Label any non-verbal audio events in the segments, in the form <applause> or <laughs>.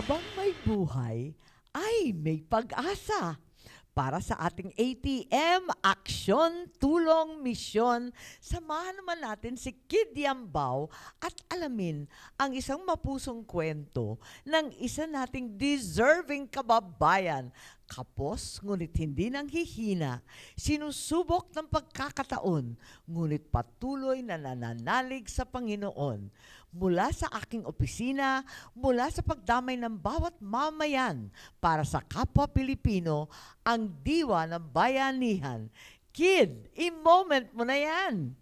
Habang may buhay, ay may pag-asa. Para sa ating ATM, aksyon, tulong, misyon, samahan naman natin si Kid Yambao at alamin ang isang mapusong kwento ng isa nating deserving kababayan. Kapos, ngunit hindi nang hihina. Sinusubok ng pagkakataon, ngunit patuloy na nananalig sa Panginoon. Mula sa aking opisina, mula sa pagdamay ng bawat mamayan para sa kapwa Pilipino, ang diwa ng bayanihan. Kid, i-moment mo na yan!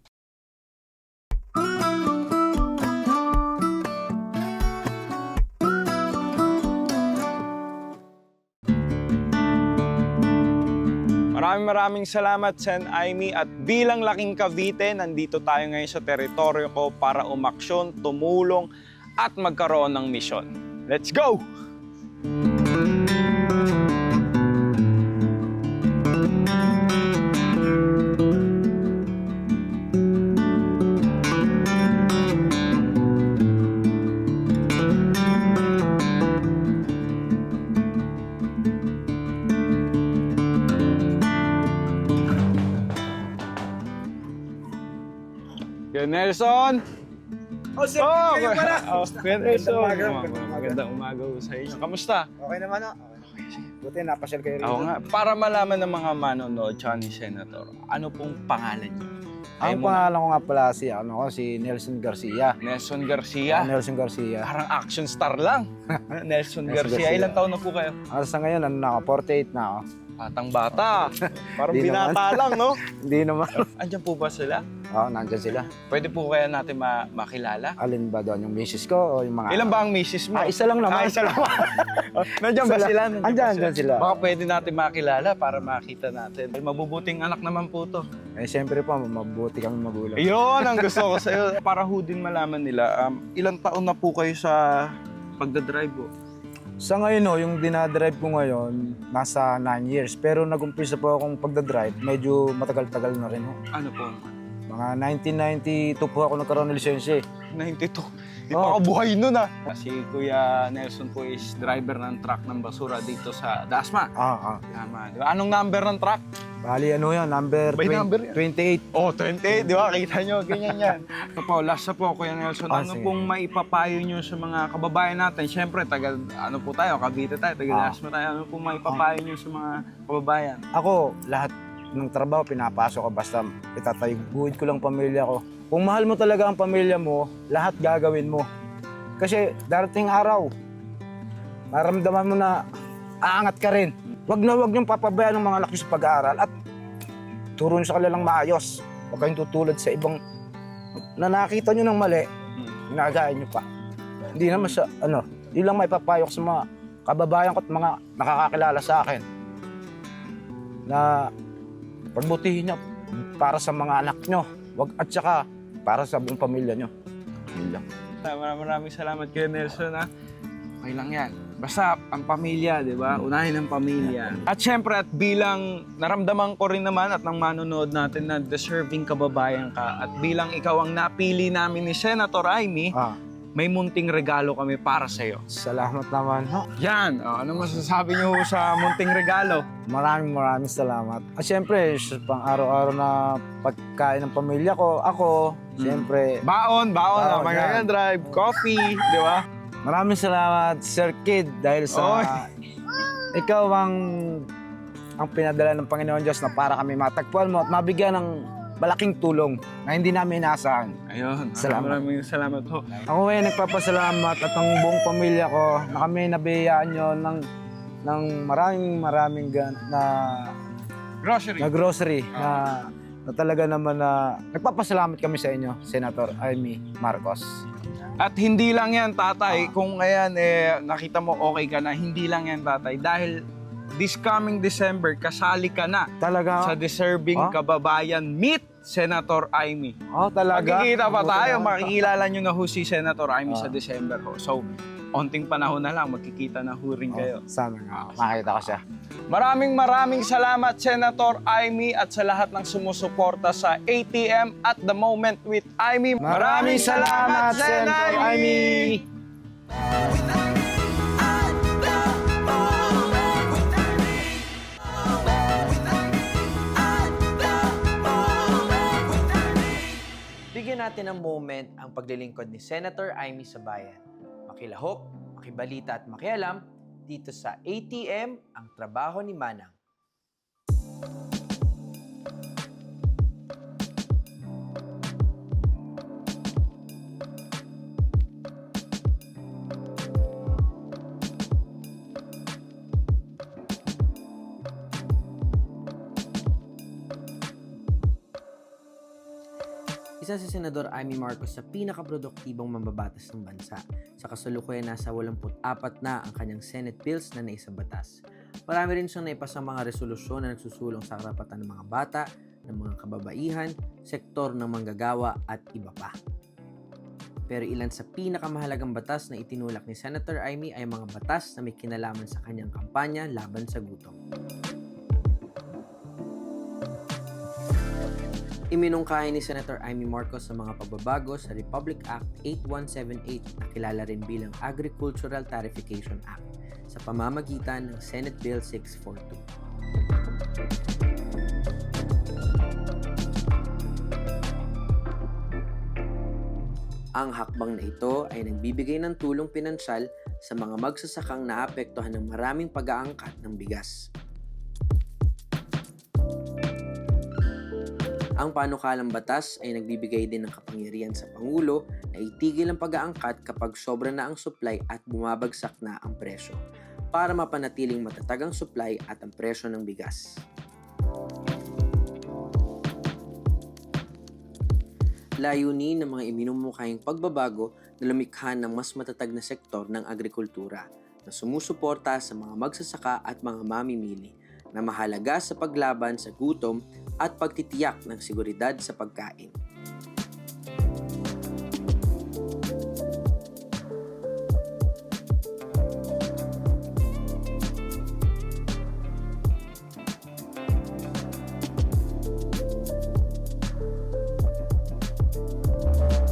Maraming maraming salamat, Sen Aimee. At bilang laking Cavite, nandito tayo ngayon sa teritoryo ko para umaksyon, tumulong, at magkaroon ng misyon. Let's go! Kuya Nelson! Oh, sir, Oh, kayo pala. Oh, Kuya Nelson. umaga, magandang umaga. Magandang umaga sa inyo. Kamusta? Okay naman, oh. Buti, napasyal kayo rito. Oo nga. Para malaman ng mga manonood, ni Senator, ano pong pangalan niyo? Kayo Ang pangalan ko nga pala si, ano, si Nelson Garcia. Nelson Garcia. Nelson Garcia. Parang action star lang. <laughs> Nelson Nelson Garcia. Garcia. Ilang taon na po kayo? Ano sa ngayon, ano na ako, 48 na ako. Batang bata. <laughs> Parang Di naman. binata lang, no? <laughs> Hindi naman. Andyan po ba sila? Oo, nandyan sila. Pwede po kaya natin ma- makilala? Alin ba doon, yung misis ko o yung mga... Ilan ba ang misis mo? Ah, isa lang naman. Ah, isa lang. <laughs> Oh, Nandiyan ba Isa lang. sila? Andyan, ba andyan sila. Baka pwede natin makilala para makita natin. Mabubuting anak naman po to. Eh, siyempre po, mabuti kami magulang. Ayun, ang gusto ko sa'yo. Para ho din malaman nila, um, ilang taon na po kayo sa pagdadrive po? Sa ngayon, no, yung dinadrive ko ngayon, nasa 9 years. Pero nag-umpisa po akong pagdadrive, medyo matagal-tagal na rin. Ho. Ano po? Mga 1992 po ako nagkaroon ng lisensya eh. 92. Di Oh. pa buhay nun ah. Si Kuya Nelson po is driver ng truck ng basura dito sa Dasma. Ah, ah. Tama. Di ba? Anong number ng truck? Bali, ano yan, number, By 20 number yan. 28. Oh, 20, di ba? Kita nyo, ganyan yan. <laughs> Ito po, last na po, Kuya Nelson. Ah, ano sige. pong maipapayo nyo sa mga kababayan natin? Siyempre, taga, ano po tayo, Cavite tayo, taga Ah. Dasma tayo. Ano pong maipapayo nyo sa mga kababayan? Ako, lahat ng trabaho pinapasok ko basta itatayguid ko lang pamilya ko. Kung mahal mo talaga ang pamilya mo, lahat gagawin mo. Kasi darating araw, maramdaman mo na aangat ka rin. Huwag na huwag niyong papabayaan ng mga anak niyo sa pag-aaral at turo niyo sa kanilang maayos. Huwag kayong tutulad sa ibang na nakita niyo ng mali, ginagaya niyo pa. Hindi naman sa, ano, yun lang may papayo ko sa mga kababayan ko at mga nakakakilala sa akin na pagbutihin niyo para sa mga anak niyo. Wag at saka para sa buong pamilya niyo. Yun lang. Maraming maraming salamat kay Nelson ha. Okay lang yan. Basta ang pamilya, di ba? Unahin ang pamilya. At syempre, at bilang naramdaman ko rin naman at nang manonood natin na deserving kababayan ka at bilang ikaw ang napili namin ni Senator Amy, Ah, may munting regalo kami para sa'yo. salamat naman. Ha? Yan! Oh, ano masasabi niyo sa munting regalo? Maraming maraming salamat. At syempre, sa pang araw-araw na pagkain ng pamilya ko, ako, syempre, Baon, baon, Baon, mga yan. drive, coffee, di ba? Maraming salamat, Sir Kid, dahil sa ikaw ang ang pinadala ng Panginoon Diyos na para kami matagpuan mo at mabigyan ng malaking tulong na hindi namin inaasahan. Ayun, Salamat. maraming salamat ho. Ako ngayon nagpapasalamat at ang buong pamilya ko na kami nabiyayaan nyo ng, ng maraming maraming gan- na, Grocery. na grocery na, na talaga naman na nagpapasalamat kami sa inyo, Senator Amy Marcos. At hindi lang yan, tatay. Ah. Kung ayan, eh, nakita mo okay ka na, hindi lang yan, tatay. Dahil this coming December, kasali ka na Talaga? sa Deserving Ah? Kababayan Meet Senator Amy. oh, talaga? Magkikita pa tayo, makikilala nyo na ho si Senator Amy sa Ah. December ho. So, onting panahon na lang, magkikita na ho rin oh, kayo. Sana nga, makita ko siya. Maraming maraming salamat, Senator Aimee, at sa lahat ng sumusuporta sa ATM at the moment with Aimee. Maraming, salamat, Senator Aimee! Bigyan natin ng moment ang paglilingkod ni Senator Aimee sa bayan. Makilahok, makibalita at makialam dito sa ATM, ang trabaho ni Manang. Isa si Senador Amy Marcos sa pinakaproduktibong mambabatas ng bansa. Sa kasalukuyan nasa 84 na ang kanyang Senate bills na naisabatas. Marami rin siyang naipasang mga resolusyon na nagsusulong sa karapatan ng mga bata, ng mga kababaihan, sektor ng manggagawa at iba pa. Pero ilan sa pinakamahalagang batas na itinulak ni Senator Amy ay mga batas na may kinalaman sa kanyang kampanya laban sa gutom. Iminungkahi ni Senator Amy Marcos sa mga pagbabago sa Republic Act 8178 na kilala rin bilang Agricultural Tarification Act sa pamamagitan ng Senate Bill 642. Ang hakbang na ito ay nagbibigay ng tulong pinansyal sa mga magsasakang naapektuhan ng maraming pag-aangkat ng bigas. Ang panukalang batas ay nagbibigay din ng kapangyarihan sa Pangulo na itigil ang pag-aangkat kapag sobra na ang supply at bumabagsak na ang presyo para mapanatiling matatag ang supply at ang presyo ng bigas. Layunin ng mga iminumukayang pagbabago na lumikha ng mas matatag na sektor ng agrikultura na sumusuporta sa mga magsasaka at mga mamimili na mahalaga sa paglaban sa gutom at pagtitiyak ng seguridad sa pagkain.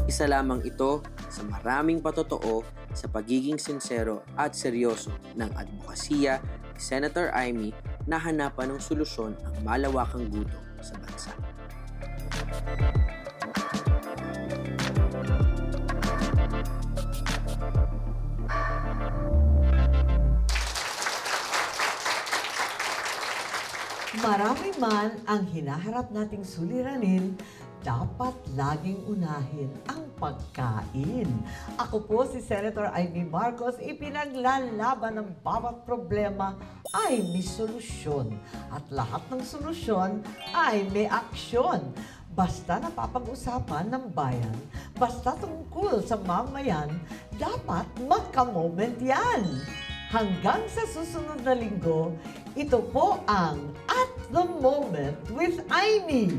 Isa lamang ito sa maraming patotoo sa pagiging sincero at seryoso ng advokasya ni Senator Amy na hanapan ng solusyon ang malawakang gutom sa bansa. Marami man ang hinaharap nating suliranin, dapat laging unahin ang pagkain. Ako po si Senator Ivy Marcos, ipinaglalaban ng bawat problema ay may solusyon. At lahat ng solusyon ay may aksyon. Basta napapag-usapan ng bayan, basta tungkol sa mamayan, dapat magka-moment yan. Hanggang sa susunod na linggo, ito po ang At the Moment with Aimee.